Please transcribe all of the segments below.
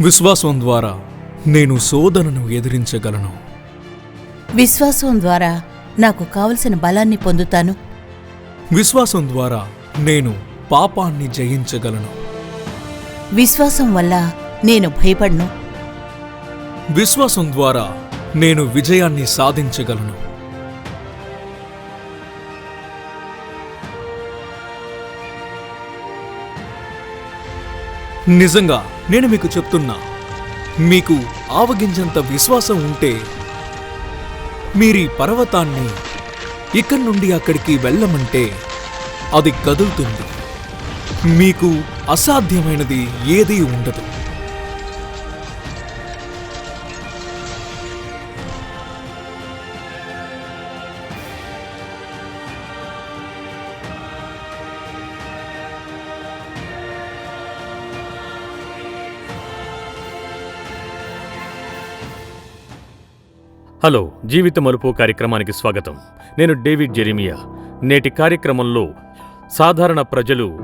విశ్వాసం ద్వారా నేను శోధనను ఎదిరించగలను. విశ్వాసం ద్వారా నాకు కావలసిన బలాన్ని పొందుతాను. విశ్వాసం ద్వారా నేను పాపాన్ని జయించగలను. విశ్వాసం వల్ల నేను భయపడను. విశ్వాసం ద్వారా నేను విజయాన్ని సాధించగలను. నిజంగా నేను మీకు చెప్తున్నా మీకు ఆవగింజంత విశ్వాసం ఉంటే మీరీ పర్వతాన్ని ఇక్కడి నుండి అక్కడికి వెళ్ళమంటే అది కదులుతుంది. మీకు అసాధ్యమైనది ఏదీ ఉండదు. హలో జీవిత మలుపు కార్యక్రమానికి స్వాగతం. నేను డేవిడ్ జెరిమియా. నేటి కార్యక్రమంలో సాధారణ ప్రజలు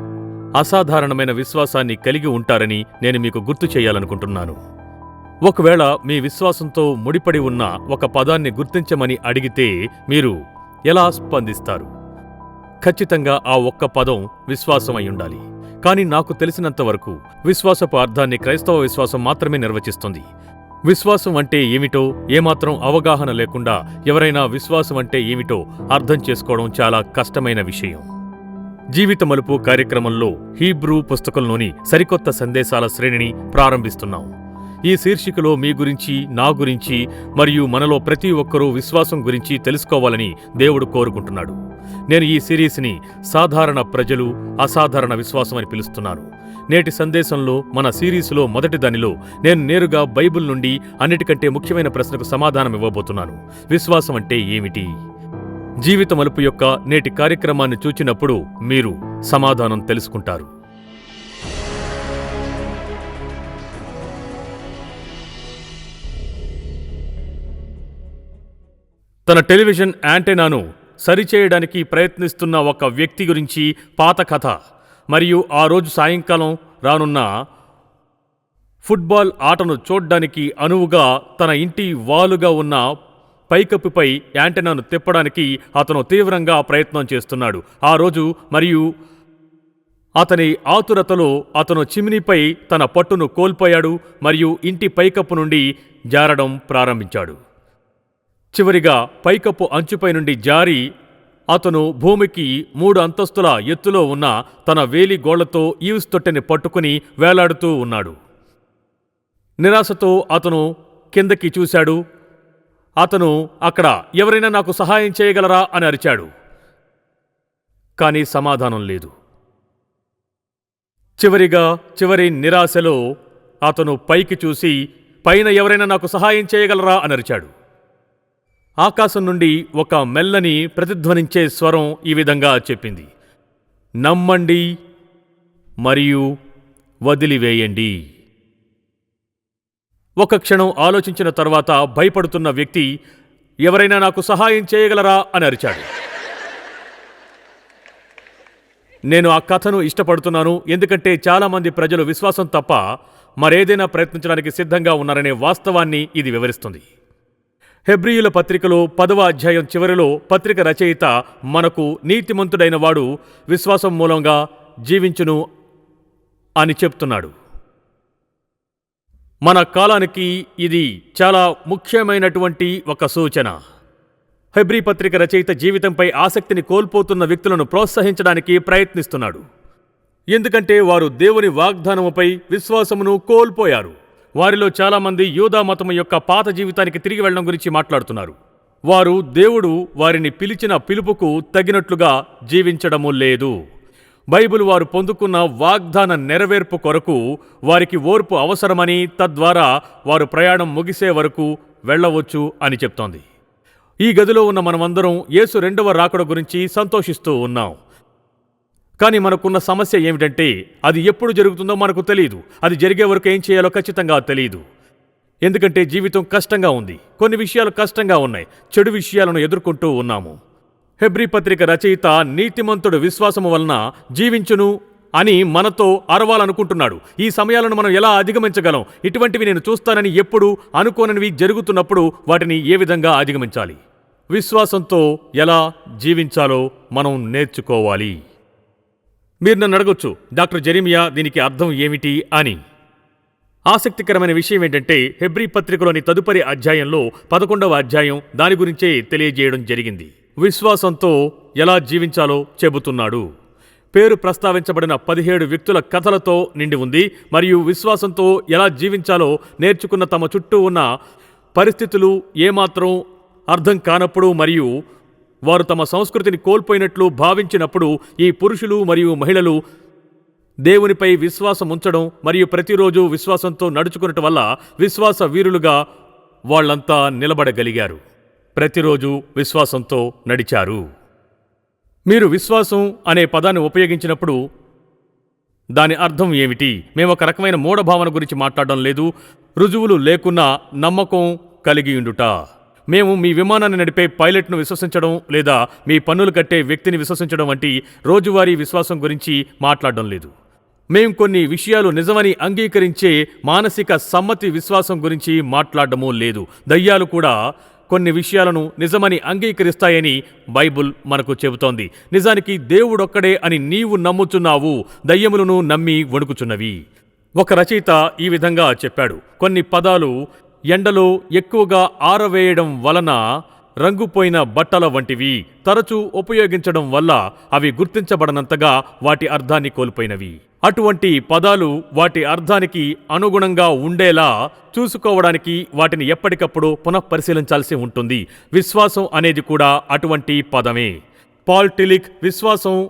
అసాధారణమైన విశ్వాసాన్ని కలిగి ఉంటారని నేను మీకు గుర్తు చేయాలనుకుంటున్నాను. ఒకవేళ మీ విశ్వాసంతో ముడిపడి ఉన్న ఒక పదాన్ని గుర్తించమని అడిగితే మీరు ఎలా స్పందిస్తారు? ఖచ్చితంగా ఆ ఒక్క పదం విశ్వాసమై ఉండాలి. కానీ నాకు తెలిసినంతవరకు విశ్వాసపు అర్థాన్ని క్రైస్తవ విశ్వాసం మాత్రమే నిర్వచిస్తుంది. విశ్వాసం అంటే ఏమిటో ఏమాత్రం అవగాహన లేకుండా ఎవరైనా విశ్వాసం అంటే ఏమిటో అర్థం చేసుకోవడం చాలా కష్టమైన విషయం. జీవిత మలుపు కార్యక్రమంలో హీబ్రూ పుస్తకంలోని సరికొత్త సందేశాల శ్రేణిని ప్రారంభిస్తున్నాం. ఈ శీర్షికలో మీ గురించి నా గురించి మరియు మనలో ప్రతి ఒక్కరూ విశ్వాసం గురించి తెలుసుకోవాలని దేవుడు కోరుకుంటున్నాడు. నేను ఈ సిరీస్ని సాధారణ ప్రజలు అసాధారణ విశ్వాసం అని పిలుస్తున్నాను. నేటి సందేశంలో మన సిరీస్లో మొదటి దానిలో నేను నేరుగా బైబిల్ నుండి అన్నిటికంటే ముఖ్యమైన ప్రశ్నకు సమాధానం ఇవ్వబోతున్నాను. విశ్వాసం అంటే ఏమిటి? జీవిత మలుపు యొక్క నేటి కార్యక్రమాన్ని చూచినప్పుడు మీరు సమాధానం తెలుసుకుంటారు. తన టెలివిజన్ యాంటెనాను సరిచేయడానికి ప్రయత్నిస్తున్న ఒక వ్యక్తి గురించి పాత కథ. మరియు ఆ రోజు సాయంకాలం రానున్న ఫుట్బాల్ ఆటను చూడ్డానికి అనువుగా తన ఇంటి వాలుగా ఉన్న పైకప్పుపై యాంటెనాను తిప్పడానికి అతను తీవ్రంగా ప్రయత్నం చేస్తున్నాడు. ఆ రోజు మరియు అతని ఆతురతలో అతను చిమ్నీపై తన పట్టును కోల్పోయాడు మరియు ఇంటి పైకప్పు నుండి జారడం ప్రారంభించాడు. చివరిగా పైకప్పు అంచుపై నుండి జారి అతను భూమికి మూడు అంతస్తుల ఎత్తులో ఉన్న తన వేలి గోళ్ళతో ఈవ్స్ తొట్టెని పట్టుకుని వేలాడుతూ ఉన్నాడు. నిరాశతో అతను కిందకి చూశాడు. అతను అక్కడ ఎవరైనా నాకు సహాయం చేయగలరా? అని అరిచాడు. కానీ సమాధానం లేదు. చివరిగా చివరి నిరాశలో అతను పైకి చూసి పైన ఎవరైనా నాకు సహాయం చేయగలరా? అని అరిచాడు. ఆకాశం నుండి ఒక మెల్లని ప్రతిధ్వనించే స్వరం ఈ విధంగా చెప్పింది. నమ్మండి మరియు వదిలివేయండి. ఒక క్షణం ఆలోచించిన తర్వాత భయపడుతున్న వ్యక్తి ఎవరైనా నాకు సహాయం చేయగలరా? అని అరిచాడు. నేను ఆ కథను ఇష్టపడుతున్నాను ఎందుకంటే చాలామంది ప్రజలు విశ్వాసం తప్ప మరేదైనా ప్రయత్నించడానికి సిద్ధంగా ఉన్నారనే వాస్తవాన్ని ఇది వివరిస్తుంది. హెబ్రియుల పత్రికలో పదవ అధ్యాయం చివరిలో పత్రిక రచయిత మనకు నీతిమంతుడైన వాడు విశ్వాసం మూలంగా జీవించును అని చెప్తున్నాడు. మన కాలానికి ఇది చాలా ముఖ్యమైనటువంటి ఒక సూచన. హెబ్రీ పత్రిక రచయిత జీవితంపై ఆసక్తిని కోల్పోతున్న వ్యక్తులను ప్రోత్సహించడానికి ప్రయత్నిస్తున్నాడు. ఎందుకంటే వారు దేవుని వాగ్దానముపై విశ్వాసమును కోల్పోయారు. వారిలో చాలామంది యూదా మతం యొక్క పాత జీవితానికి తిరిగి వెళ్ళడం గురించి మాట్లాడుతున్నారు. వారు దేవుడు వారిని పిలిచిన పిలుపుకు తగినట్లుగా జీవించడము లేదు. బైబిల్ వారు పొందుకున్న వాగ్దాన నెరవేర్పు కొరకు వారికి ఓర్పు అవసరమని తద్వారా వారు ప్రయాణం ముగిసే వరకు వెళ్ళవచ్చు అని చెప్తోంది. ఈ గదిలో ఉన్న మనమందరం యేసు రెండవ రాకడ గురించి సంతోషిస్తూ ఉన్నాం. కానీ మనకున్న సమస్య ఏమిటంటే అది ఎప్పుడు జరుగుతుందో మనకు తెలియదు అది జరిగే వరకు ఏం చేయాలో ఖచ్చితంగా తెలియదు ఎందుకంటే జీవితం కష్టంగా ఉంది. కొన్ని విషయాలు కష్టంగా ఉన్నాయి. చెడు విషయాలను ఎదుర్కొంటూ ఉన్నాము. హెబ్రి పత్రిక రచయిత నీతిమంతుడు విశ్వాసము వలన జీవించును అని మనతో అరవాలనుకుంటున్నాడు. ఈ సమయాలను మనం ఎలా అధిగమించగలం? ఇటువంటివి నేను చూస్తానని ఎప్పుడు అనుకోననివి జరుగుతున్నప్పుడు వాటిని ఏ విధంగా అధిగమించాలి? విశ్వాసంతో ఎలా జీవించాలో మనం నేర్చుకోవాలి. మీరు నన్ను అడగొచ్చు డాక్టర్ జెరిమియా దీనికి అర్థం ఏమిటి అని. ఆసక్తికరమైన విషయం ఏంటంటే హెబ్రి పత్రికలోని తదుపరి అధ్యాయంలో పదకొండవ అధ్యాయం దాని గురించే తెలియజేయడం జరిగింది. విశ్వాసంతో ఎలా జీవించాలో చెబుతున్నాడు. పేరు ప్రస్తావించబడిన పదిహేడు వ్యక్తుల కథలతో నిండి ఉంది మరియు విశ్వాసంతో ఎలా జీవించాలో నేర్చుకున్న తమ చుట్టూ ఉన్న పరిస్థితులు ఏమాత్రం అర్థం కానప్పుడు మరియు వారు తమ సంస్కృతిని కోల్పోయినట్లు భావించినప్పుడు ఈ పురుషులు మరియు మహిళలు దేవునిపై విశ్వాసం ఉంచడం మరియు ప్రతిరోజు విశ్వాసంతో నడుచుకునటం వల్ల విశ్వాస వీరులుగా వాళ్ళంతా నిలబడగలిగారు. ప్రతిరోజు విశ్వాసంతో నడిచారు. మీరు విశ్వాసం అనే పదాన్ని ఉపయోగించినప్పుడు దాని అర్థం ఏమిటి? మేము ఒక రకమైన మూఢభావన గురించి మాట్లాడడం లేదు. రుజువులు లేకున్నా నమ్మకం కలిగియుండుట మేము మీ విమానాన్ని నడిపే పైలట్ను విశ్వసించడం లేదా మీ పన్నులు కట్టే వ్యక్తిని విశ్వసించడం వంటి రోజువారీ విశ్వాసం గురించి మాట్లాడడం లేదు. మేం కొన్ని విషయాలు నిజమని అంగీకరించే మానసిక సమ్మతి విశ్వాసం గురించి మాట్లాడడము లేదు. దయ్యాలు కూడా కొన్ని విషయాలను నిజమని అంగీకరిస్తాయని బైబుల్ మనకు చెబుతోంది. నిజానికి దేవుడొక్కడే అని నీవు నమ్ముచున్నావు దయ్యములను నమ్మి వణుకుచున్నవి. ఒక రచయిత ఈ విధంగా చెప్పాడు. కొన్ని పదాలు ఎండలో ఎక్కువగా ఆరవేయడం వలన రంగుపోయిన బట్టల వంటివి తరచూ ఉపయోగించడం వల్ల అవి గుర్తించబడనంతగా వాటి అర్థాన్ని కోల్పోయినవి. అటువంటి పదాలు వాటి అర్థానికి అనుగుణంగా ఉండేలా చూసుకోవడానికి వాటిని ఎప్పటికప్పుడు పునఃపరిశీలించాల్సి ఉంటుంది. విశ్వాసం అనేది కూడా అటువంటి పదమే. పాల్టిలిక్ విశ్వాసం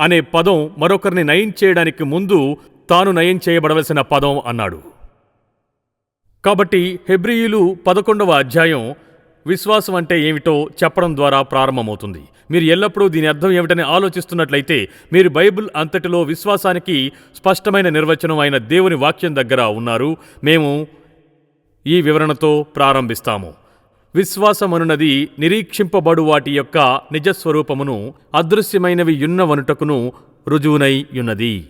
అనే పదం మరొకరిని నయం చేయడానికి ముందు తాను నయం చేయబడవలసిన పదం అన్నాడు. కాబట్టి హెబ్రియులు పదకొండవ అధ్యాయం విశ్వాసం అంటే ఏమిటో చెప్పడం ద్వారా ప్రారంభమవుతుంది. మీరు ఎల్లప్పుడూ దీని అర్థం ఏమిటని ఆలోచిస్తున్నట్లయితే మీరు బైబిల్ అంతటిలో విశ్వాసానికి స్పష్టమైన నిర్వచనం అయిన దేవుని వాక్యం దగ్గర ఉన్నారు. మేము ఈ వివరణతో ప్రారంభిస్తాము. విశ్వాసమనున్నది నిరీక్షింపబడు వాటి యొక్క నిజస్వరూపమును అదృశ్యమైనవి యున్నవనుటకును రుజువునై యున్నది.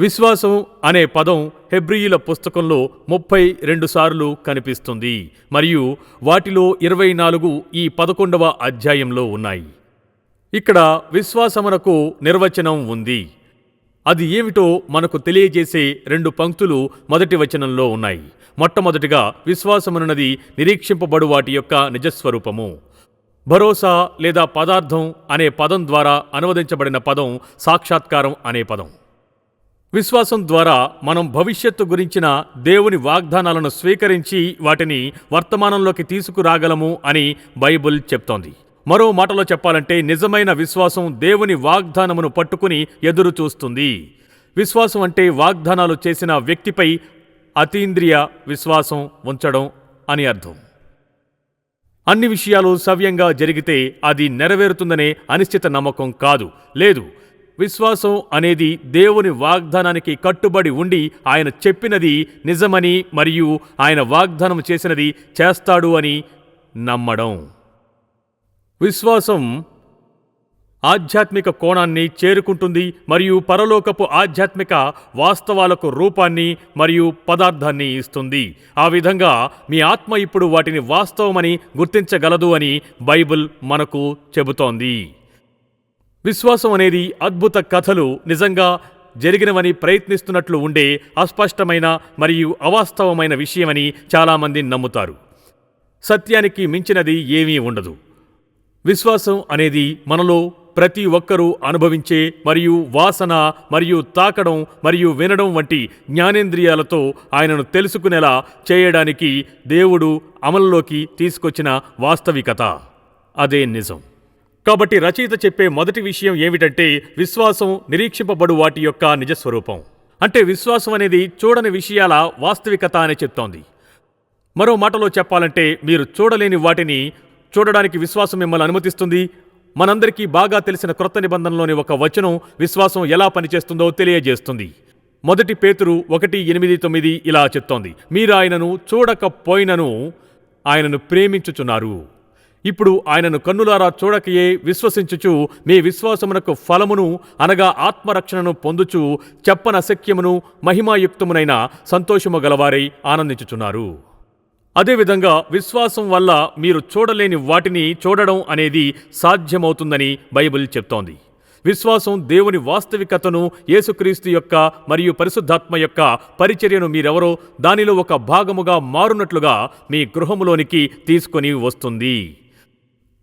విశ్వాసం అనే పదం హెబ్రియుల పుస్తకంలో ముప్పై రెండు సార్లు కనిపిస్తుంది. మరియు వాటిలో ఇరవై నాలుగు ఈ పదకొండవ అధ్యాయంలో ఉన్నాయి. ఇక్కడ విశ్వాసమునకు నిర్వచనం ఉంది. అది ఏమిటో మనకు తెలియజేసే రెండు పంక్తులు మొదటి వచనంలో ఉన్నాయి. మొట్టమొదటిగా విశ్వాసమునది నిరీక్షింపబడు వాటి యొక్క నిజస్వరూపము. భరోసా లేదా పదార్థం అనే పదం ద్వారా అనువదించబడిన పదం సాక్షాత్కారం అనే పదం. విశ్వాసం ద్వారా మనం భవిష్యత్తు గురించిన దేవుని వాగ్దానాలను స్వీకరించి వాటిని వర్తమానంలోకి తీసుకురాగలము అని బైబుల్ చెప్తోంది. మరో మాటలో చెప్పాలంటే నిజమైన విశ్వాసం దేవుని వాగ్దానమును పట్టుకుని ఎదురు చూస్తుంది. విశ్వాసం అంటే వాగ్దానాలు చేసిన వ్యక్తిపై అతీంద్రియ విశ్వాసం ఉంచడం అని అర్థం. అన్ని విషయాలు సవ్యంగా జరిగితే అది నెరవేరుతుందనే అనిశ్చిత నమ్మకం కాదు. లేదు విశ్వాసం అనేది దేవుని వాగ్దానానికి కట్టుబడి ఉండి ఆయన చెప్పినది నిజమని మరియు ఆయన వాగ్దానం చేసినది చేస్తాడు అని నమ్మడం. విశ్వాసం ఆధ్యాత్మిక కోణాన్ని చేరుకుంటుంది మరియు పరలోకపు ఆధ్యాత్మిక వాస్తవాలకు రూపాన్ని మరియు పదార్థాన్ని ఇస్తుంది. ఆ విధంగా మీ ఆత్మ ఇప్పుడు వాటిని వాస్తవమని గుర్తించగలదు అని బైబిల్ మనకు చెబుతోంది. విశ్వాసం అనేది అద్భుత కథలు నిజంగా జరిగినవని ప్రయత్నిస్తున్నట్లు ఉండే అస్పష్టమైన మరియు అవాస్తవమైన విషయమని చాలామంది నమ్ముతారు. సత్యానికి మించినది ఏమీ ఉండదు. విశ్వాసం అనేది మనలో ప్రతి ఒక్కరూ అనుభవించే మరియు వాసన మరియు తాకడం మరియు వినడం వంటి జ్ఞానేంద్రియాలతో ఆయనను తెలుసుకునేలా చేయడానికి దేవుడు అమలులోకి తీసుకొచ్చిన వాస్తవికత. అదే నిజం. కాబట్టి రచయిత చెప్పే మొదటి విషయం ఏమిటంటే విశ్వాసం నిరీక్షింపబడు వాటి యొక్క నిజస్వరూపం. అంటే విశ్వాసం అనేది చూడని విషయాల వాస్తవికత అని చెప్తోంది. మరో మాటలో చెప్పాలంటే మీరు చూడలేని వాటిని చూడడానికి విశ్వాసం మిమ్మల్ని అనుమతిస్తుంది. మనందరికీ బాగా తెలిసిన క్రొత్త నిబంధనలోని ఒక వచనం విశ్వాసం ఎలా పనిచేస్తుందో తెలియజేస్తుంది. మొదటి పేతురు ఒకటి ఎనిమిది తొమ్మిది ఇలా చెప్తోంది. మీరు ఆయనను చూడకపోయినను ఆయనను ప్రేమించుచున్నారు. ఇప్పుడు ఆయనను కన్నులారా చూడకయే విశ్వసించుచు మీ విశ్వాసమునకు ఫలమును అనగా ఆత్మరక్షణను పొందుచు చెప్పనశక్యమును మహిమాయుక్తమునైన సంతోషము గలవారై ఆనందించుచున్నారు. అదేవిధంగా విశ్వాసం వల్ల మీరు చూడలేని వాటిని చూడడం అనేది సాధ్యమవుతుందని బైబిల్ చెప్తోంది. విశ్వాసం దేవుని వాస్తవికతను యేసుక్రీస్తు యొక్క మరియు పరిశుద్ధాత్మ యొక్క పరిచర్యను మీరెవరో దానిలో ఒక భాగముగా మారునట్లుగా మీ గృహములోనికి తీసుకొని వస్తుంది.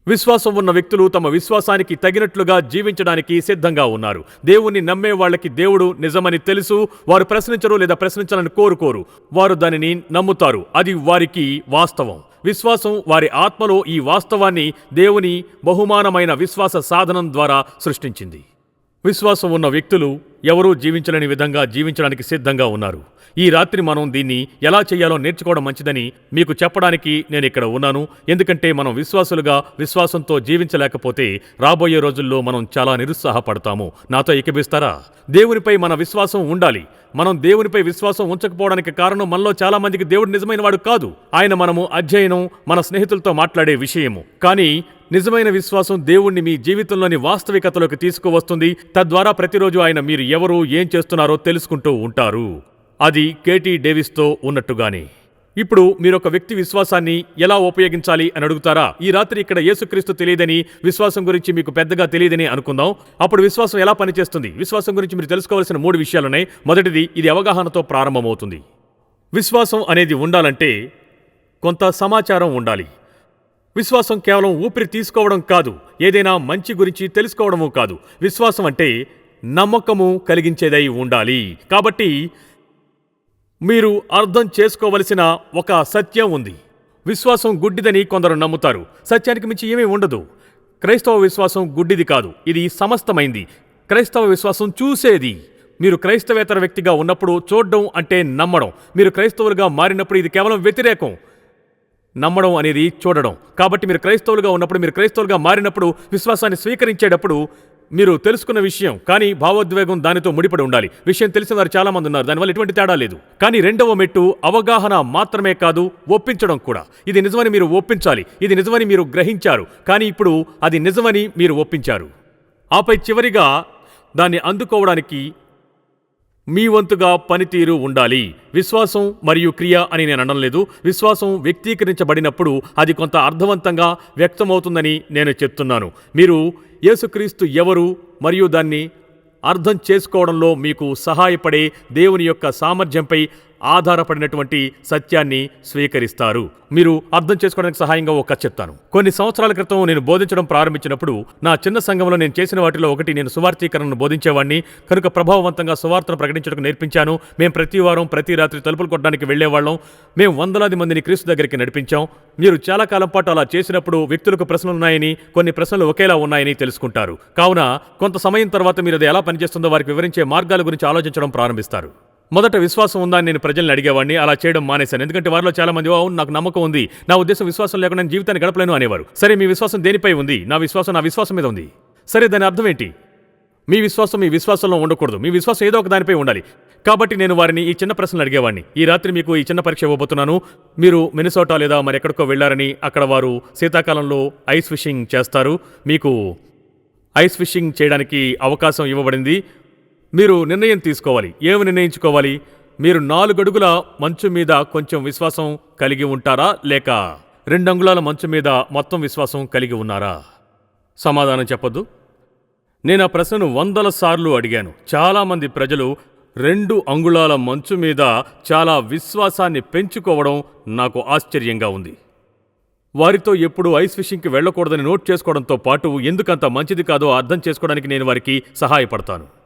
విశ్వాసం ఉన్న వ్యక్తులు తమ విశ్వాసానికి తగినట్లుగా జీవించడానికి సిద్ధంగా ఉన్నారు. దేవుణ్ణి నమ్మే వాళ్ళకి దేవుడు నిజమని తెలుసు వారు ప్రశ్నించరు లేదా ప్రశ్నించాలని కోరుకోరు. వారు దానిని నమ్ముతారు. అది వారికి వాస్తవం. విశ్వాసం వారి ఆత్మలో ఈ వాస్తవాన్ని దేవుని బహుమానమైన విశ్వాస సాధనం ద్వారా సృష్టించింది. విశ్వాసం ఉన్న వ్యక్తులు ఎవరూ జీవించలేని విధంగా జీవించడానికి సిద్ధంగా ఉన్నారు. ఈ రాత్రి మనం దీన్ని ఎలా చేయాలో నేర్చుకోవడం మంచిదని మీకు చెప్పడానికి నేను ఇక్కడ ఉన్నాను. ఎందుకంటే మనం విశ్వాసులుగా విశ్వాసంతో జీవించలేకపోతే రాబోయే రోజుల్లో మనం చాలా నిరుత్సాహపడతాము. నాతో ఏకీభిస్తారా? దేవునిపై మన విశ్వాసం ఉండాలి. మనం దేవునిపై విశ్వాసం ఉంచకపోవడానికి కారణం మనలో చాలా మందికి దేవుడు నిజమైన వాడు కాదు. ఆయన మనము అధ్యయనం మన స్నేహితులతో మాట్లాడే విషయము. కానీ నిజమైన విశ్వాసం దేవుణ్ణి మీ జీవితంలోని వాస్తవికతలోకి తీసుకువస్తుంది. తద్వారా ప్రతిరోజు ఆయన మీరు ఎవరు ఏం చేస్తున్నారో తెలుసుకుంటూ ఉంటారు. అది కేటీ డేవిస్తో ఉన్నట్టుగానే. ఇప్పుడు మీరొక వ్యక్తి విశ్వాసాన్ని ఎలా ఉపయోగించాలి అని అడుగుతారా? ఈ రాత్రి ఇక్కడ యేసుక్రీస్తు తెలియదని విశ్వాసం గురించి మీకు పెద్దగా తెలియదని అనుకుందాం. అప్పుడు విశ్వాసం ఎలా పనిచేస్తుంది? విశ్వాసం గురించి మీరు తెలుసుకోవాల్సిన మూడు విషయాలున్నాయి. మొదటిది ఇది అవగాహనతో ప్రారంభమవుతుంది. విశ్వాసం అనేది ఉండాలంటే కొంత సమాచారం ఉండాలి. విశ్వాసం కేవలం ఊపిరి తీసుకోవడం కాదు. ఏదైనా మంచి గురించి తెలుసుకోవడము కాదు. విశ్వాసం అంటే నమ్మకము కలిగించేదై ఉండాలి. కాబట్టి మీరు అర్థం చేసుకోవలసిన ఒక సత్యం ఉంది. విశ్వాసం గుడ్డిదని కొందరు నమ్ముతారు. సత్యానికి మించి ఏమీ ఉండదు. క్రైస్తవ విశ్వాసం గుడ్డిది కాదు. ఇది సమస్తమైంది. క్రైస్తవ విశ్వాసం చూసేది. మీరు క్రైస్తవేతర వ్యక్తిగా ఉన్నప్పుడు చూడడం అంటే నమ్మడం. మీరు క్రైస్తవులుగా మారినప్పుడు ఇది కేవలం వ్యతిరేకం. నమ్మడం అనేది చూడడం. కాబట్టి మీరు క్రైస్తవులుగా ఉన్నప్పుడు మీరు క్రైస్తవులుగా మారినప్పుడు విశ్వాసాన్ని స్వీకరించేటప్పుడు మీరు తెలుసుకున్న విషయం కానీ భావోద్వేగం దానితో ముడిపడి ఉండాలి. విషయం తెలిసిన వారు చాలా మంది ఉన్నారు. దానివల్ల ఎటువంటి తేడా లేదు. కానీ రెండవ మెట్టు అవగాహన మాత్రమే కాదు ఒప్పించడం కూడా. ఇది నిజమని మీరు ఒప్పించాలి. ఇది నిజమని మీరు గ్రహించారు. కానీ ఇప్పుడు అది నిజమని మీరు ఒప్పించారు. ఆపై చివరిగా దాన్ని అందుకోవడానికి మీ వంతుగా పనితీరు ఉండాలి. విశ్వాసం మరియు క్రియ అని నేను అనడం లేదు. విశ్వాసం వ్యక్తీకరించబడినప్పుడు అది కొంత అర్థవంతంగా వ్యక్తమవుతుందని నేను చెప్తున్నాను. మీరు యేసుక్రీస్తు ఎవరు మరియు దాన్ని అర్థం చేసుకోవడంలో మీకు సహాయపడే దేవుని యొక్క సామర్థ్యంపై ఆధారపడినటువంటి సత్యాన్ని స్వీకరిస్తారు. మీరు అర్థం చేసుకోవడానికి సహాయంగా ఒక చెప్తాను. కొన్ని సంవత్సరాల క్రితం నేను బోధించడం ప్రారంభించినప్పుడు నా చిన్న సంఘంలో నేను చేసిన వాటిలో ఒకటి నేను సువార్థీకరణను బోధించేవాడిని కనుక ప్రభావవంతంగా సువార్తను ప్రకటించడం నేర్పించాను. మేము ప్రతి వారం ప్రతి రాత్రి తలుపులు కొట్టడానికి వెళ్ళేవాళ్ళం మేము వందలాది మందిని క్రీస్తు దగ్గరికి నడిపించాం. మీరు చాలా కాలం పాటు అలా చేసినప్పుడు వ్యక్తులకు ప్రశ్నలు ఉన్నాయని కొన్ని ప్రశ్నలు ఒకేలా ఉన్నాయని తెలుసుకుంటారు. కావున కొంత సమయం తర్వాత మీరు అది ఎలా పనిచేస్తుందో వారికి వివరించే మార్గాల గురించి ఆలోచించడం ప్రారంభిస్తారు. మొదట విశ్వాసం ఉందా నేను ప్రజల్ని అడిగేవాడిని. అలా చేయడం మానేశాను. ఎందుకంటే వారిలో చాలా మంది అవును నాకు నమ్మకం ఉంది. నా ఉద్దేశం విశ్వాసం లేకుండా నేను జీవితాన్ని గడపలేను అనేవారు. సరే మీ విశ్వాసం దేనిపై ఉంది? నా విశ్వాసం నా విశ్వాసం మీద ఉంది. సరే దాని అర్థం ఏంటి? మీ విశ్వాసం మీ విశ్వాసంలో ఉండకూడదు. మీ విశ్వాసం ఏదో ఒక దానిపై ఉండాలి. కాబట్టి నేను వారిని ఈ చిన్న ప్రశ్నలు అడిగేవాడిని. ఈ రాత్రి మీకు ఈ చిన్న పరీక్ష ఇవ్వబోతున్నాను. మీరు మినిసోటా లేదా మరి ఎక్కడికో వెళ్ళారని అక్కడ వారు శీతాకాలంలో ఐస్ ఫిషింగ్ చేస్తారు. మీకు ఐస్ ఫిషింగ్ చేయడానికి అవకాశం ఇవ్వబడింది. మీరు నిర్ణయం తీసుకోవాలి. ఏమి నిర్ణయించుకోవాలి? మీరు నాలుగడుగుల మంచు మీద కొంచెం విశ్వాసం కలిగి ఉంటారా? లేక రెండు అంగుళాల మంచు మీద మొత్తం విశ్వాసం కలిగి ఉన్నారా? సమాధానం చెప్పద్దు. నేను ఆ ప్రశ్నను వందల సార్లు అడిగాను. చాలామంది ప్రజలు రెండు అంగుళాల మంచు మీద చాలా విశ్వాసాన్ని పెంచుకోవడం నాకు ఆశ్చర్యంగా ఉంది. వారితో ఎప్పుడు ఐస్ ఫిషింగ్కి వెళ్ళకూడదని నోట్ చేసుకోవడంతో పాటు ఎందుకంత మంచిది కాదో అర్థం చేసుకోవడానికి నేను వారికి సహాయపడతాను.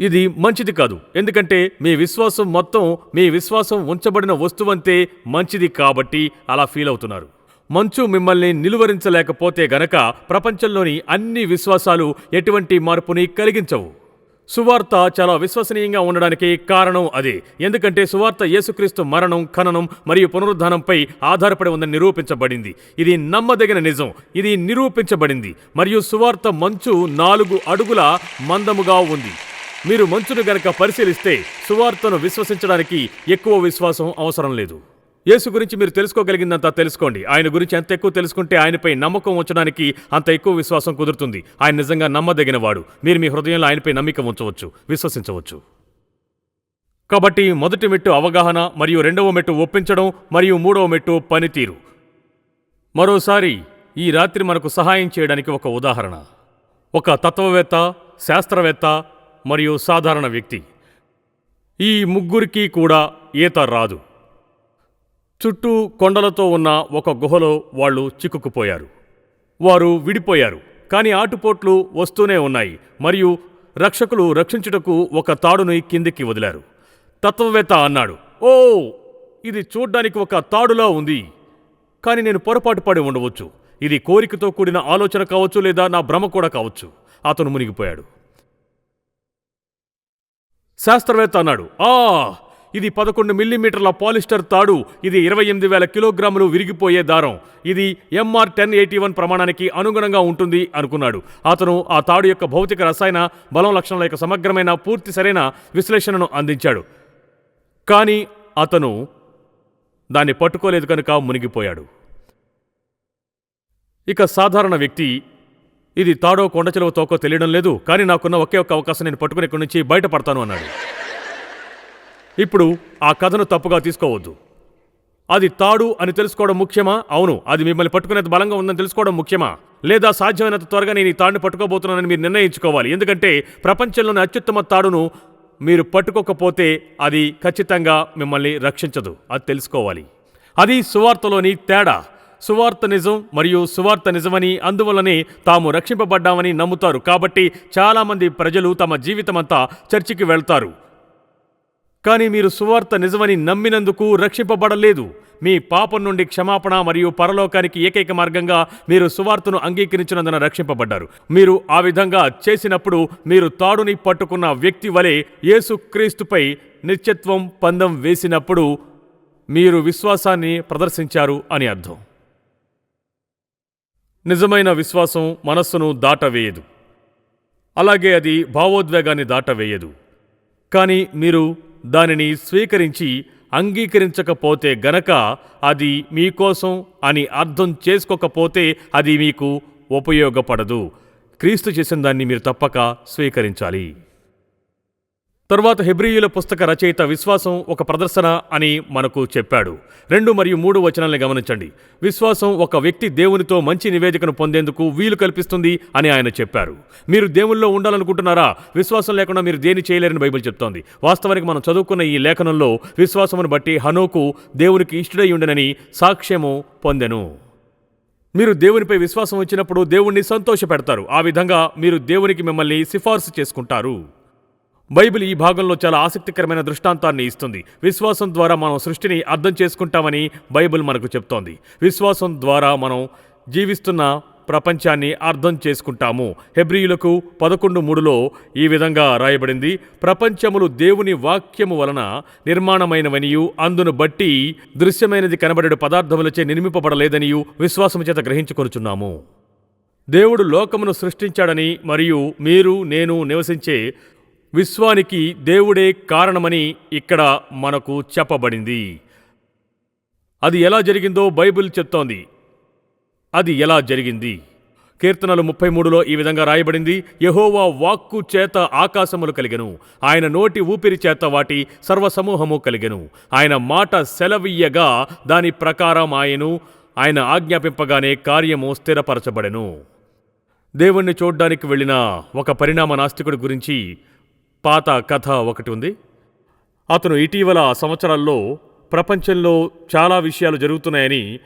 ఇది మంచిది కాదు. ఎందుకంటే మీ విశ్వాసం మొత్తం మీ విశ్వాసం ఉంచబడిన వస్తువంతే మంచిది కాబట్టి అలా ఫీల్ అవుతున్నారు. మంచు మిమ్మల్ని నిలువరించలేకపోతే గనక ప్రపంచంలోని అన్ని విశ్వాసాలు ఎటువంటి మార్పుని కలిగించవు. సువార్త చాలా విశ్వసనీయంగా ఉండడానికి కారణం అదే. ఎందుకంటే సువార్త యేసుక్రీస్తు మరణం ఖననం మరియు పునరుద్ధానంపై ఆధారపడి ఉందని నిరూపించబడింది. ఇది నమ్మదగిన నిజం. ఇది నిరూపించబడింది. మరియు సువార్త మంచు నాలుగు అడుగుల మందముగా ఉంది. మీరు మంచును గనక పరిశీలిస్తే సువార్తను విశ్వసించడానికి ఎక్కువ విశ్వాసం అవసరం లేదు. యేసు గురించి మీరు తెలుసుకోగలిగిందంత తెలుసుకోండి. ఆయన గురించి ఎంత ఎక్కువ తెలుసుకుంటే ఆయనపై నమ్మకం ఉంచడానికి అంత ఎక్కువ విశ్వాసం కుదురుతుంది. ఆయన నిజంగా నమ్మదగినవాడు. మీరు మీ హృదయంలో ఆయనపై నమ్మిక ఉంచవచ్చు విశ్వసించవచ్చు. కాబట్టి మొదటి మెట్టు అవగాహన మరియు రెండవ మెట్టు ఒప్పించడం మరియు మూడవ మెట్టు పనితీరు. మరోసారి ఈ రాత్రి మనకు సహాయం చేయడానికి ఒక ఉదాహరణ. ఒక తత్వవేత్త శాస్త్రవేత్త మరియు సాధారణ వ్యక్తి. ఈ ముగ్గురికి కూడా ఈత రాదు. చుట్టూ కొండలతో ఉన్న ఒక గుహలో వాళ్ళు చిక్కుకుపోయారు. వారు విడిపోయారు కానీ ఆటుపోట్లు వస్తూనే ఉన్నాయి మరియు రక్షకులు రక్షించుటకు ఒక తాడుని కిందికి వదిలారు. తత్వవేత్త అన్నాడు ఓ ఇది చూడ్డానికి ఒక తాడులా ఉంది. కానీ నేను పొరపాటు పడి ఉండవచ్చు. ఇది కోరికతో కూడిన ఆలోచన కావచ్చు లేదా నా భ్రమ కూడా కావచ్చు. అతను మునిగిపోయాడు. శాస్త్రవేత్త అన్నాడు. ఆ ఇది పదకొండు మిల్లీమీటర్ల పాలిస్టర్ తాడు. ఇది ఇరవై ఎనిమిది వేల కిలోగ్రాములు విరిగిపోయే దారం. ఇది ఎంఆర్ టెన్ ఎయిటీ వన్ ప్రమాణానికి అనుగుణంగా ఉంటుంది అనుకున్నాడు. అతను ఆ తాడు యొక్క భౌతిక రసాయన బలం లక్షణాల యొక్క సమగ్రమైన పూర్తి సరైన విశ్లేషణను అందించాడు. కానీ అతను దాన్ని పట్టుకోలేదు కనుక మునిగిపోయాడు. ఇక సాధారణ వ్యక్తి ఇది తాడో కొండ తోకో తెలియడం లేదు కానీ నాకున్న ఒకే ఒక్క అవకాశం నేను పట్టుకుని ఇక్కడి నుంచి బయటపడతాను అన్నాడు. ఇప్పుడు ఆ కథను తప్పుగా తీసుకోవద్దు. అది తాడు అని తెలుసుకోవడం ముఖ్యమా? అవును అది మిమ్మల్ని పట్టుకునేంత బలంగా ఉందని తెలుసుకోవడం ముఖ్యమా? లేదా సాధ్యమైనంత త్వరగా నేను ఈ తాడుని పట్టుకోబోతున్నానని మీరు నిర్ణయించుకోవాలి. ఎందుకంటే ప్రపంచంలోని అత్యుత్తమ తాడును మీరు పట్టుకోకపోతే అది ఖచ్చితంగా మిమ్మల్ని రక్షించదు. అది తెలుసుకోవాలి. అది సువార్తలోని తేడా. సువార్త నిజం మరియు సువార్త నిజమని అందువల్లనే తాము రక్షింపబడ్డామని నమ్ముతారు. కాబట్టి చాలామంది ప్రజలు తమ జీవితమంతా చర్చికి వెళ్తారు. కానీ మీరు సువార్త నిజమని నమ్మినందుకు రక్షింపబడలేదు. మీ పాపం నుండి క్షమాపణ మరియు పరలోకానికి ఏకైక మార్గంగా మీరు సువార్తను అంగీకరించినందున రక్షింపబడ్డారు. మీరు ఆ విధంగా చేసినప్పుడు మీరు తాడుని పట్టుకున్న వ్యక్తి వలె యేసుక్రీస్తుపై నిత్యత్వం పందం వేసినప్పుడు మీరు విశ్వాసాన్ని ప్రదర్శించారు అని అర్థం. నిజమైన విశ్వాసం మనస్సును దాటవేయదు. అలాగే అది భావోద్వేగాన్ని దాటవేయదు. కానీ మీరు దానిని స్వీకరించి అంగీకరించకపోతే గనక అది మీకోసం అని అర్థం చేసుకోకపోతే అది మీకు ఉపయోగపడదు. క్రీస్తు చేసిన దాన్ని మీరు తప్పక స్వీకరించాలి. తరువాత హెబ్రియుల పుస్తక రచయిత విశ్వాసం ఒక ప్రదర్శన అని మనకు చెప్పాడు. రెండు మరియు మూడు వచనాల్ని గమనించండి. విశ్వాసం ఒక వ్యక్తి దేవునితో మంచి నివేదికను పొందేందుకు వీలు కల్పిస్తుంది అని ఆయన చెప్పారు. మీరు దేవుల్లో ఉండాలనుకుంటున్నారా? విశ్వాసం లేకుండా మీరు దేని చేయలేరని బైబిల్ చెప్తోంది. వాస్తవానికి మనం చదువుకున్న ఈ లేఖనంలో విశ్వాసమును బట్టి హనోకు దేవునికి ఇష్టడై ఉండనని సాక్ష్యము పొందెను. మీరు దేవునిపై విశ్వాసం వచ్చినప్పుడు దేవుణ్ణి సంతోషపెడతారు. ఆ విధంగా మీరు దేవునికి మిమ్మల్ని సిఫార్సు చేసుకుంటారు. బైబిల్ ఈ భాగంలో చాలా ఆసక్తికరమైన దృష్టాంతాన్ని ఇస్తుంది. విశ్వాసం ద్వారా మనం సృష్టిని అర్థం చేసుకుంటామని బైబిల్ మనకు చెప్తోంది. విశ్వాసం ద్వారా మనం జీవిస్తున్న ప్రపంచాన్ని అర్థం చేసుకుంటాము. హెబ్రియులకు పదకొండు మూడులో ఈ విధంగా రాయబడింది. ప్రపంచములు దేవుని వాక్యము వలన నిర్మాణమైనవనియు అందును బట్టి దృశ్యమైనది కనబడే పదార్థములచే నిర్మింపబడలేదనియు విశ్వాసము చేత గ్రహించుకొనుచున్నాము. దేవుడు లోకమును సృష్టించాడని మరియు మీరు నేను నివసించే విశ్వానికి దేవుడే కారణమని ఇక్కడ మనకు చెప్పబడింది. అది ఎలా జరిగిందో బైబిల్ చెప్తోంది. అది ఎలా జరిగింది? కీర్తనలు ముప్పై మూడులో ఈ విధంగా రాయబడింది యహోవా వాక్కు చేత ఆకాశములు కలిగెను ఆయన నోటి ఊపిరి చేత వాటి సర్వసమూహము కలిగెను. ఆయన మాట సెలవియ్యగా దాని ప్రకారం ఆయను ఆయన ఆజ్ఞాపింపగానే కార్యము స్థిరపరచబడెను. దేవుణ్ణి చూడ్డానికి వెళ్ళిన ఒక పరిణామ నాస్తికుడి గురించి పాత కథ ఒకటి ఉంది. అతను ఇటీవల సంవత్సరాల్లో ప్రపంచంలో చాలా విషయాలు జరుగుతున్నాయని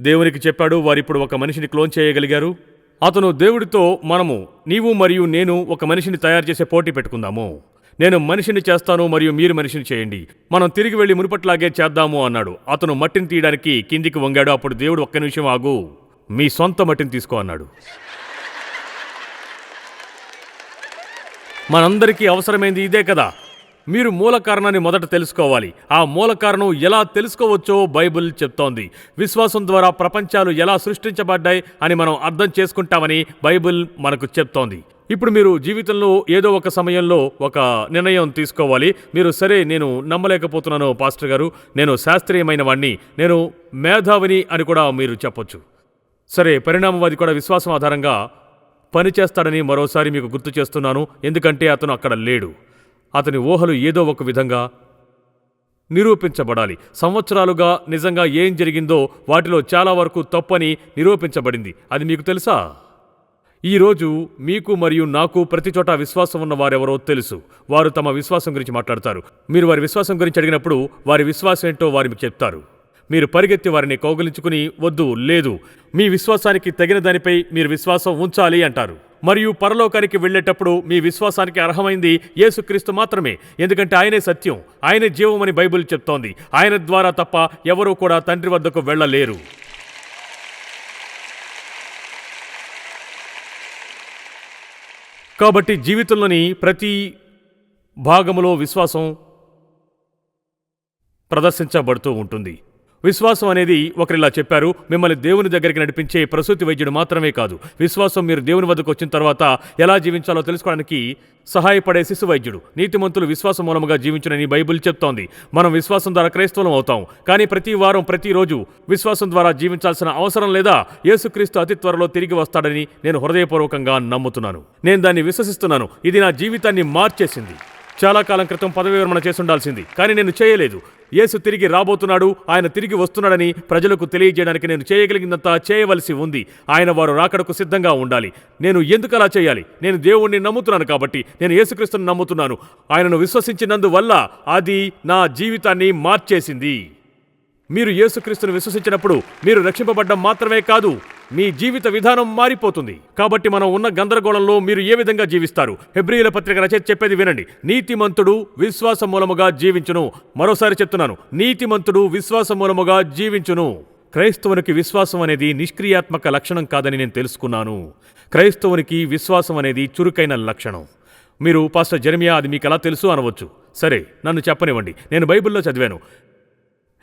దేవునికి చెప్పాడు. వారిప్పుడు ఒక మనిషిని క్లోన్ చేయగలిగారు. అతను దేవుడితో మనము నీవు మరియు నేను ఒక మనిషిని తయారు చేసే పోటీ పెట్టుకుందాము. నేను మనిషిని చేస్తాను మరియు మీరు మనిషిని చేయండి. మనం తిరిగి వెళ్ళి మునుపట్లాగే చేద్దాము అన్నాడు. అతను మట్టిని తీయడానికి కిందికి వంగాడు. అప్పుడు దేవుడు ఒక్క నిమిషం ఆగు మీ సొంత మట్టిని తీసుకో అన్నాడు. మనందరికీ అవసరమైంది ఇదే కదా. మీరు మూల కారణాన్ని మొదట తెలుసుకోవాలి. ఆ మూల కారణం ఎలా తెలుసుకోవచ్చో బైబిల్ చెప్తోంది. విశ్వాసం ద్వారా ప్రపంచాలు ఎలా సృష్టించబడ్డాయి అని మనం అర్థం చేసుకుంటామని బైబిల్ మనకు చెప్తోంది. ఇప్పుడు మీరు జీవితంలో ఏదో ఒక సమయంలో ఒక నిర్ణయం తీసుకోవాలి. మీరు సరే నేను నమ్మలేకపోతున్నాను పాస్టర్ గారు. నేను శాస్త్రీయమైన వాణ్ణి. నేను మేధావిని అని కూడా మీరు చెప్పొచ్చు. సరే పరిణామవాది కూడా విశ్వాసం ఆధారంగా పనిచేస్తాడని మరోసారి మీకు గుర్తు చేస్తున్నాను ఎందుకంటే అతను అక్కడ లేడు. అతని ఊహలు ఏదో ఒక విధంగా నిరూపించబడాలి. సంవత్సరాలుగా నిజంగా ఏం జరిగిందో వాటిలో చాలా వరకు తప్పని నిరూపించబడింది. అది మీకు తెలుసా? ఈరోజు మీకు మరియు నాకు ప్రతి చోట విశ్వాసం ఉన్న వారెవరో తెలుసు. వారు తమ విశ్వాసం గురించి మాట్లాడతారు. మీరు వారి విశ్వాసం గురించి అడిగినప్పుడు వారి విశ్వాసం ఏంటో వారు మీకు చెప్తారు. మీరు పరిగెత్తి వారిని కౌగిలించుకుని వద్దు లేదు. మీ విశ్వాసానికి తగిన దానిపై మీరు విశ్వాసం ఉంచాలి అంటారు. మరియు పరలోకానికి వెళ్ళేటప్పుడు మీ విశ్వాసానికి అర్హమైంది యేసుక్రీస్తు మాత్రమే. ఎందుకంటే ఆయనే సత్యం ఆయనే జీవమని బైబిల్ చెప్తోంది. ఆయన ద్వారా తప్ప ఎవరూ కూడా తండ్రి వద్దకు వెళ్ళలేరు. కాబట్టి జీవితంలోని ప్రతి భాగములో విశ్వాసం ప్రదర్శించబడుతూ ఉంటుంది. విశ్వాసం అనేది ఒకరిలా చెప్పారు. మిమ్మల్ని దేవుని దగ్గరికి నడిపించే ప్రసూతి వైద్యుడు మాత్రమే కాదు. విశ్వాసం మీరు దేవుని వద్దకు వచ్చిన తర్వాత ఎలా జీవించాలో తెలుసుకోవడానికి సహాయపడే శిశు వైద్యుడు. నీతిమంతులు విశ్వాసం మూలముగా జీవించునని బైబిల్ చెప్తోంది. మనం విశ్వాసం ద్వారా క్రైస్తవులం అవుతాం. కానీ ప్రతి వారం ప్రతిరోజు విశ్వాసం ద్వారా జీవించాల్సిన అవసరం లేదా యేసుక్రీస్తు అతి త్వరలో తిరిగి వస్తాడని నేను హృదయపూర్వకంగా నమ్ముతున్నాను. నేను దాన్ని విశ్వసిస్తున్నాను. ఇది నా జీవితాన్ని మార్చేసింది. చాలా కాలం క్రితం పదవి విరమణ చేసుండాల్సింది కానీ నేను చేయలేదు. యేసు తిరిగి రాబోతున్నాడు ఆయన తిరిగి వస్తున్నాడని ప్రజలకు తెలియజేయడానికి నేను చేయగలిగినంత చేయవలసి ఉంది. ఆయన వారు రాకడకు సిద్ధంగా ఉండాలి. నేను ఎందుకు అలా చేయాలి? నేను దేవుణ్ణి నమ్ముతున్నాను కాబట్టి నేను యేసుక్రీస్తును నమ్ముతున్నాను. ఆయనను విశ్వసించినందువల్ల అది నా జీవితాన్ని మార్చేసింది. మీరు యేసుక్రీస్తును విశ్వసించినప్పుడు మీరు రక్షింపబడ్డం మాత్రమే కాదు మీ జీవిత విధానం మారిపోతుంది. కాబట్టి మనం ఉన్న గందరగోళంలో మీరు ఏ విధంగా జీవిస్తారు? హెబ్రియుల పత్రిక రచయిత చెప్పేది వినండి. నీతిమంతుడు విశ్వాస మూలముగా జీవించును. మరోసారి చెప్తున్నాను. నీతిమంతుడు విశ్వాస మూలముగా జీవించును. క్రైస్తవునికి విశ్వాసం అనేది నిష్క్రియాత్మక లక్షణం కాదని నేను తెలుసుకున్నాను. క్రైస్తవునికి విశ్వాసం అనేది చురుకైన లక్షణం. మీరు పాస్టర్ జెర్మియా అది మీకు ఎలా తెలుసు అనవచ్చు. సరే నన్ను చెప్పనివ్వండి. నేను బైబిల్లో చదివాను.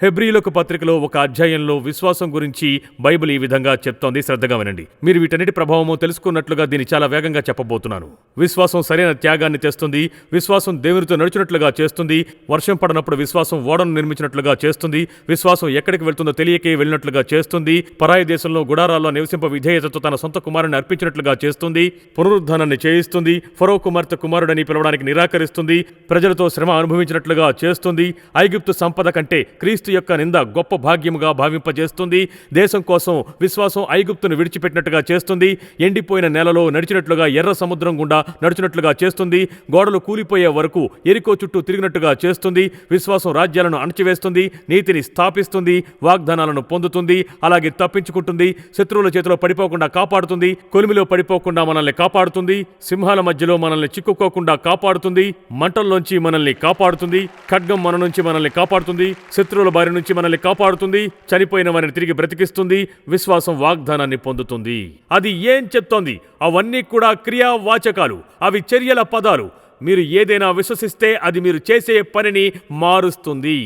హెబ్రీలకు పత్రికలో ఒక అధ్యాయంలో విశ్వాసం గురించి బైబిల్ ఈ విధంగా చెప్తోంది. శ్రద్ధగా వినండి. మీరు వీటన్నిటి ప్రభావము తెలుసుకున్నట్లుగా దీన్ని చాలా వేగంగా చెప్పబోతున్నాను. విశ్వాసం సరైన త్యాగాన్ని తెస్తుంది. విశ్వాసం దేవునితో నడిచినట్లుగా చేస్తుంది. వర్షం పడనప్పుడు విశ్వాసం ఓడను నిర్మించినట్లుగా చేస్తుంది. విశ్వాసం ఎక్కడికి వెళ్తుందో తెలియకే వెళ్ళినట్లుగా చేస్తుంది. పరాయి దేశంలో గుడారాల్లో నివసింప విధేయతతో తన సొంత కుమారుని అర్పించినట్లుగా చేస్తుంది. పునరుద్ధానాన్ని చేయిస్తుంది. ఫరో కుమార్తె కుమారుడని పిలవడానికి నిరాకరిస్తుంది. ప్రజలతో శ్రమ అనుభవించినట్లుగా చేస్తుంది. ఐగుప్తు సంపద కంటే క్రీస్తు యొక్క నింద గొప్ప భాగ్యముగా భావింపజేస్తుంది. దేశం కోసం విశ్వాసం ఐగుప్తును విడిచిపెట్టినట్టుగా చేస్తుంది. ఎండిపోయిన నేలలో నడిచినట్లుగా ఎర్ర సముద్రం గుండా నడిచినట్లుగా చేస్తుంది. గోడలు కూలిపోయే వరకు ఎరికో చుట్టూ తిరిగినట్టుగా చేస్తుంది. విశ్వాసం రాజ్యాలను అణచివేస్తుంది. నీతిని స్థాపిస్తుంది. వాగ్దానాలను పొందుతుంది. అలాగే తప్పించుకుంటుంది. శత్రువుల చేతిలో పడిపోకుండా కాపాడుతుంది. కొలిమిలో పడిపోకుండా మనల్ని కాపాడుతుంది. సింహాల మధ్యలో మనల్ని చిక్కుకోకుండా కాపాడుతుంది. మంటల్లోంచి మనల్ని కాపాడుతుంది. ఖడ్గం మన నుంచి మనల్ని కాపాడుతుంది. శత్రువుల బారి నుంచి మనల్ని కాపాడుతుంది చనిపోయిన వారిని తిరిగి బ్రతికిస్తుంది విశ్వాసం వాగ్దానాన్ని పొందుతుంది. అది ఏం చెప్తోంది? అవన్నీ కూడా క్రియావాచకాలు అవి చర్యల పదాలు. మీరు ఏదైనా విశ్వసిస్తే అది మీరు చేసే పనిని మారుస్తుంది.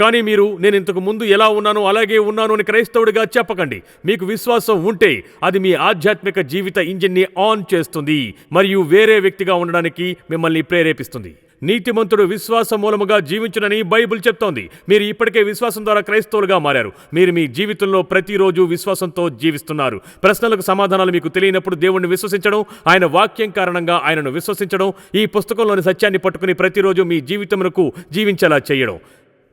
కానీ మీరు నేను ఇంతకు ముందు ఎలా ఉన్నానో అలాగే ఉన్నాను అని క్రైస్తవుడిగా చెప్పకండి. మీకు విశ్వాసం ఉంటే అది మీ ఆధ్యాత్మిక జీవిత ఇంజిన్ని ఆన్ చేస్తుంది. మరియు వేరే వ్యక్తిగా ఉండడానికి మిమ్మల్ని ప్రేరేపిస్తుంది. నీతిమంతుడు విశ్వాసం మూలముగా జీవించునని బైబిల్ చెప్తోంది. మీరు ఇప్పటికే విశ్వాసం ద్వారా క్రైస్తవులుగా మారారు. మీరు మీ జీవితంలో ప్రతిరోజు విశ్వాసంతో జీవిస్తున్నారు. ప్రశ్నలకు సమాధానాలు మీకు తెలియనప్పుడు దేవుణ్ణి విశ్వసించడం ఆయన వాక్యం కారణంగా ఆయనను విశ్వసించడం ఈ పుస్తకంలోని సత్యాన్ని పట్టుకుని ప్రతిరోజు మీ జీవితమునకు జీవించేలా చేయడం.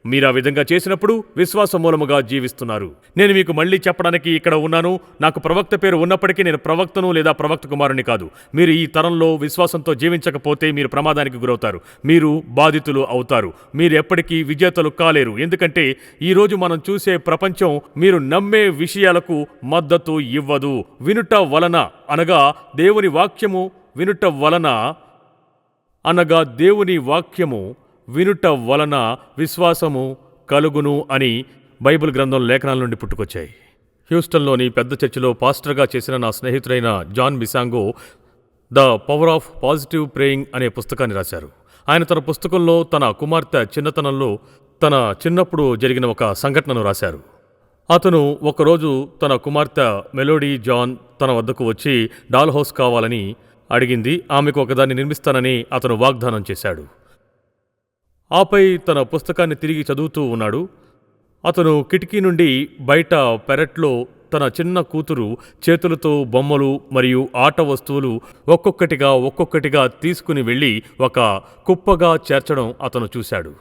మీరు ఆ విధంగా చేసినప్పుడు విశ్వాసం మూలముగా జీవిస్తున్నారు. నేను మీకు మళ్ళీ చెప్పడానికి ఇక్కడ ఉన్నాను. నాకు ప్రవక్త పేరు ఉన్నప్పటికీ నేను ప్రవక్తను లేదా ప్రవక్త కుమారుని కాదు. మీరు ఈ తరంలో విశ్వాసంతో జీవించకపోతే మీరు ప్రమాదానికి గురవుతారు. మీరు బాధితులు అవుతారు. మీరు ఎప్పటికీ విజేతలు కాలేరు. ఎందుకంటే ఈరోజు మనం చూసే ప్రపంచం మీరు నమ్మే విషయాలకు మద్దతు ఇవ్వదు. వినుట వలన అనగా దేవుని వాక్యము వినుట వలన అనగా దేవుని వాక్యము వినుట వలన విశ్వాసము కలుగును అని బైబిల్ గ్రంథం లేఖనాల నుండి పుట్టుకొచ్చాయి. హ్యూస్టన్లోని పెద్ద చర్చిలో పాస్టర్గా చేసిన నా స్నేహితుడైన John Bisango the power of positive praying అనే పుస్తకాన్ని రాశారు. ఆయన తన పుస్తకంలో తన కుమార్తె చిన్నతనంలో తన చిన్నప్పుడు జరిగిన ఒక సంఘటనను రాశారు. అతను ఒకరోజు తన కుమార్తె మెలోడీ జాన్ తన వద్దకు వచ్చి డాల్ హౌస్ కావాలని అడిగింది. ఆమెకు ఒకదాన్ని నిర్మిస్తానని అతను వాగ్దానం చేశాడు. ఆపై తన పుస్తకాన్ని తిరిగి చదువుతూ ఉన్నాడు. అతను కిటికీ నుండి బయట పెరట్లో తన చిన్న కూతురు చేతులతో బొమ్మలు మరియు ఆట వస్తువులు ఒక్కొక్కటిగా ఒక్కొక్కటిగా తీసుకుని వెళ్ళి ఒక కుప్పగా చేర్చడం అతను చూశాడు.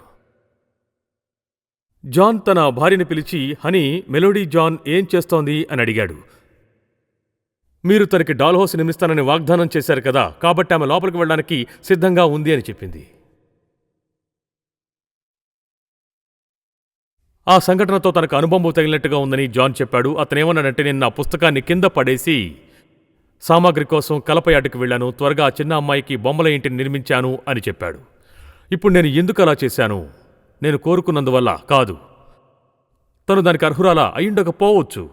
జాన్ తన భార్యని పిలిచి హనీ మెలోడీ జాన్ ఏం చేస్తోంది? అని అడిగాడు. మీరు తనకి డాల్ హౌస్ నిర్మిస్తానని వాగ్దానం చేశారు కదా కాబట్టి ఆమె లోపలికి వెళ్ళడానికి సిద్ధంగా ఉంది అని చెప్పింది. ఆ సంఘటనతో తనకు అనుభవం తగిలినట్టుగా ఉందని జాన్ చెప్పాడు. అతనేమన్నాడంటే నేను నా పుస్తకాన్ని కింద పడేసి సామాగ్రి కోసం కలపయాటకు వెళ్ళాను. త్వరగా ఆ చిన్న అమ్మాయికి బొమ్మల ఇంటిని నిర్మించాను అని చెప్పాడు. ఇప్పుడు నేను ఎందుకు అలా చేశాను? నేను కోరుకున్నందువల్ల కాదు. తను దానికి అర్హురాలా? అయ్యుండకపోవచ్చు.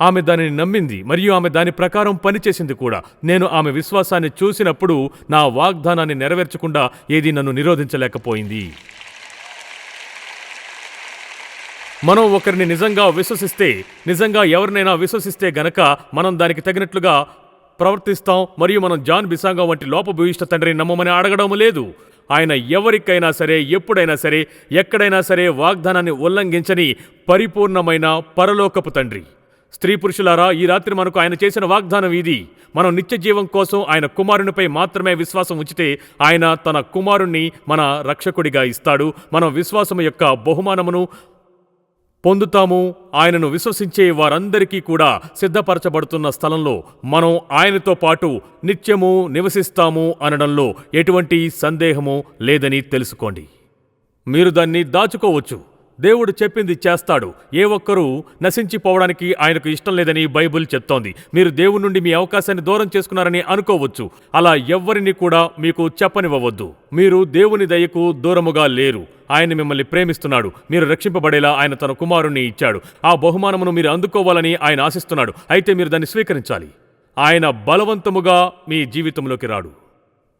ఆమె దానిని నమ్మింది. మరియు ఆమె దాని ప్రకారం పనిచేసింది కూడా. నేను ఆమె విశ్వాసాన్ని చూసినప్పుడు నా వాగ్దానాన్ని నెరవేర్చకుండా ఏది నన్ను నిరోధించలేకపోయింది. మనం ఒకరిని నిజంగా విశ్వసిస్తే నిజంగా ఎవరినైనా విశ్వసిస్తే గనక మనం దానికి తగినట్లుగా ప్రవర్తిస్తాం మరియు మనం జాన్ బిసాంగా వంటి లోపభూయిష్ట తండ్రిని నమ్మమని అడగడం లేదు. ఆయన ఎవరికైనా సరే ఎప్పుడైనా సరే ఎక్కడైనా సరే వాగ్దానాన్ని ఉల్లంఘించని పరిపూర్ణమైన పరలోకపు తండ్రి. స్త్రీ పురుషులారా ఈ రాత్రి మనకు ఆయన చేసిన వాగ్దానం ఇది. మనం నిత్య జీవం కోసం ఆయన కుమారునిపై మాత్రమే విశ్వాసం ఉంచితే ఆయన తన కుమారుణ్ణి మన రక్షకుడిగా ఇస్తాడు. మనం విశ్వాసం యొక్క బహుమానమును పొందుతాము. ఆయనను విశ్వసించే వారందరికీ కూడా సిద్ధపరచబడుతున్న స్థలంలో మనం ఆయనతో పాటు నిత్యము నివసిస్తాము అనడంలో ఎటువంటి సందేహము లేదని తెలుసుకోండి. మీరు దాన్ని దాచుకోవచ్చు. దేవుడు చెప్పింది చేస్తాడు. ఏ ఒక్కరూ నశించిపోవడానికి ఆయనకు ఇష్టం లేదని బైబిల్ చెప్తోంది. మీరు దేవుడి నుండి మీ అవకాశాన్ని దూరం చేసుకున్నారని అనుకోవచ్చు. అలా ఎవ్వరిని కూడా మీకు చెప్పనివ్వవద్దు. మీరు దేవుని దయకు దూరముగా లేరు. ఆయన మిమ్మల్ని ప్రేమిస్తున్నాడు. మీరు రక్షింపబడేలా ఆయన తన కుమారుణ్ణి ఇచ్చాడు. ఆ బహుమానమును మీరు అందుకోవాలని ఆయన ఆశిస్తున్నాడు. అయితే మీరు దాన్ని స్వీకరించాలి. ఆయన బలవంతముగా మీ జీవితంలోకి రాడు.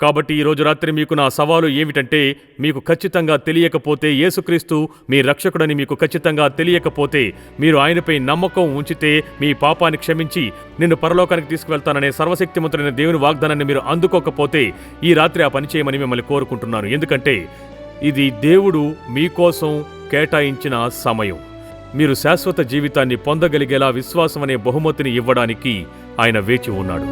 కాబట్టి ఈరోజు రాత్రి మీకు నా సవాలు ఏమిటంటే మీకు ఖచ్చితంగా తెలియకపోతే యేసుక్రీస్తు మీ రక్షకుడని మీకు ఖచ్చితంగా తెలియకపోతే మీరు ఆయనపై నమ్మకం ఉంచితే మీ పాపాన్ని క్షమించి నిన్ను పరలోకానికి తీసుకువెళ్తాననే సర్వశక్తిమంతుడైన దేవుని వాగ్దానాన్ని మీరు అందుకోకపోతే ఈ రాత్రి ఆ పని చేయమని మిమ్మల్ని కోరుకుంటున్నాను. ఎందుకంటే ఇది దేవుడు మీకోసం కేటాయించిన సమయం. మీరు శాశ్వత జీవితాన్ని పొందగలిగేలా విశ్వాసం అనే బహుమతిని ఇవ్వడానికి ఆయన వేచి ఉన్నాడు.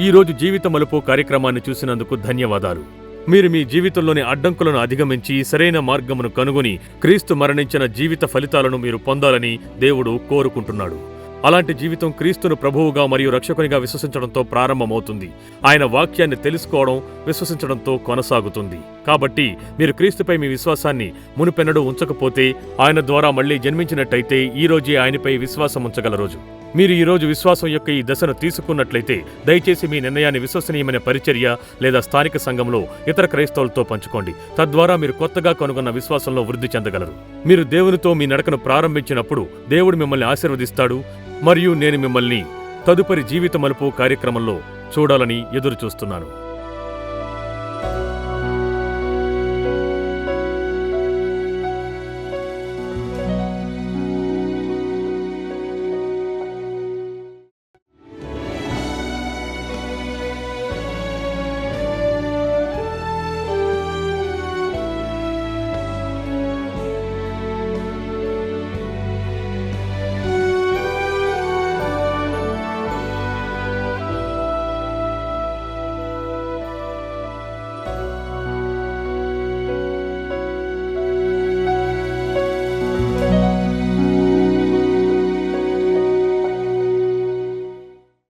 ఈరోజు జీవిత మలుపు కార్యక్రమాన్ని చూసినందుకు ధన్యవాదాలు. మీరు మీ జీవితంలోని అడ్డంకులను అధిగమించి సరైన మార్గమును కనుగొని క్రీస్తు మరణించిన జీవిత ఫలితాలను మీరు పొందాలని దేవుడు కోరుకుంటున్నాడు. అలాంటి జీవితం క్రీస్తును ప్రభువుగా మరియు రక్షకునిగా విశ్వసించడంతో ప్రారంభమవుతుంది. ఆయన వాక్యాన్ని తెలుసుకోవడం విశ్వసించడంతో కొనసాగుతుంది. కాబట్టి మీరు క్రీస్తుపై మీ విశ్వాసాన్ని మునుపెన్నడూ ఉంచకపోతే ఆయన ద్వారా మళ్ళీ జన్మించినట్టయితే ఈ రోజే ఆయనపై విశ్వాసం ఉంచగల రోజు. మీరు ఈరోజు విశ్వాసం యొక్క ఈ దశను తీసుకున్నట్లయితే దయచేసి మీ నిర్ణయాన్ని విశ్వసనీయమైన పరిచర్య లేదా స్థానిక సంఘంలో ఇతర క్రైస్తవులతో పంచుకోండి. తద్వారా మీరు కొత్తగా కనుగొన్న విశ్వాసంలో వృద్ధి చెందగలరు. మీరు దేవునితో మీ నడకను ప్రారంభించినప్పుడు దేవుడు మిమ్మల్ని ఆశీర్వదిస్తాడు. మరియు నేను మిమ్మల్ని తదుపరి జీవిత మలుపు కార్యక్రమంలో చూడాలని ఎదురుచూస్తున్నాను.